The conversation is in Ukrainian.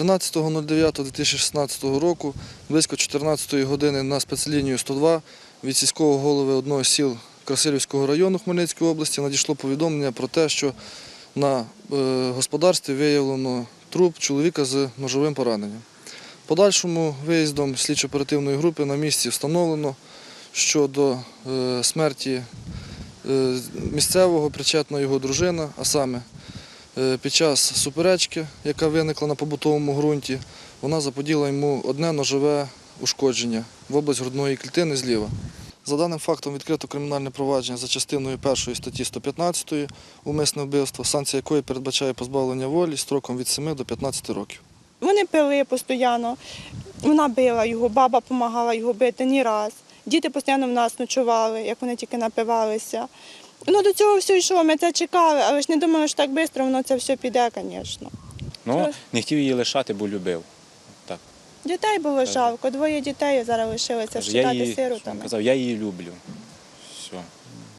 13.09.2016 року близько 14 години на спецлінію 102 від сільського голови одного з сіл Красилівського району Хмельницької області надійшло повідомлення про те, що на е, господарстві виявлено труп чоловіка з ножовим пораненням. Подальшому виїздом слідчо-оперативної групи на місці встановлено, що до е, смерті е, місцевого причетна його дружина, а саме під час суперечки, яка виникла на побутовому ґрунті, вона заподіла йому одне ножове ушкодження в область грудної клітини зліва. За даним фактом відкрито кримінальне провадження за частиною 1 статті 115 умисне вбивство, санкція якої передбачає позбавлення волі строком від 7 до 15 років. Вони пили постійно. Вона била його, баба допомагала його бити ні раз. Діти постійно в нас ночували, як вони тільки напивалися. Ну до цього все йшло, ми це чекали, але ж не думали, що так швидко воно це все піде, звісно. Ну, Це- не хотів її лишати, бо любив. Так. Дітей було жалко, двоє дітей зараз лишилися Каже, я вчитати її, сиротами. казав, я її люблю. Все.